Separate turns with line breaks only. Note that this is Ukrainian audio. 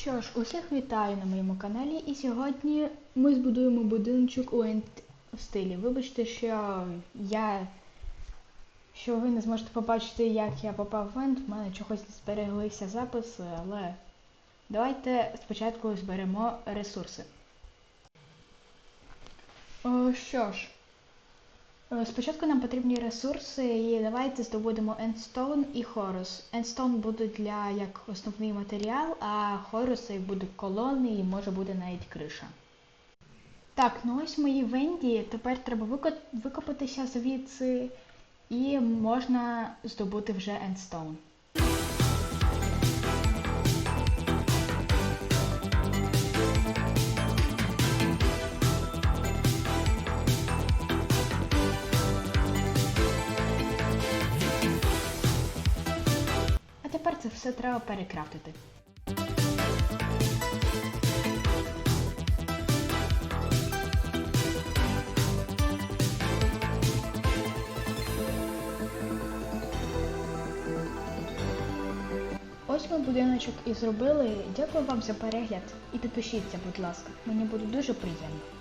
Що ж, усіх вітаю на моєму каналі, і сьогодні ми збудуємо будиночок у ент стилі. Вибачте, що я. що ви не зможете побачити, як я попав в ент, в мене чогось не збереглися записи, але давайте спочатку зберемо ресурси. О, що ж, спочатку нам потрібні ресурси, і давайте здобудемо Endstone і Horus. Endstone буде для як основний матеріал, а Horus буде колони і може буде навіть криша. Так, ну ось мої венді. Тепер треба викопатися звідси, і можна здобути вже Endstone. Тепер це все треба перекрафтити. Ось ми будиночок і зробили. Дякую вам за перегляд і підпишіться, будь ласка. Мені буде дуже приємно.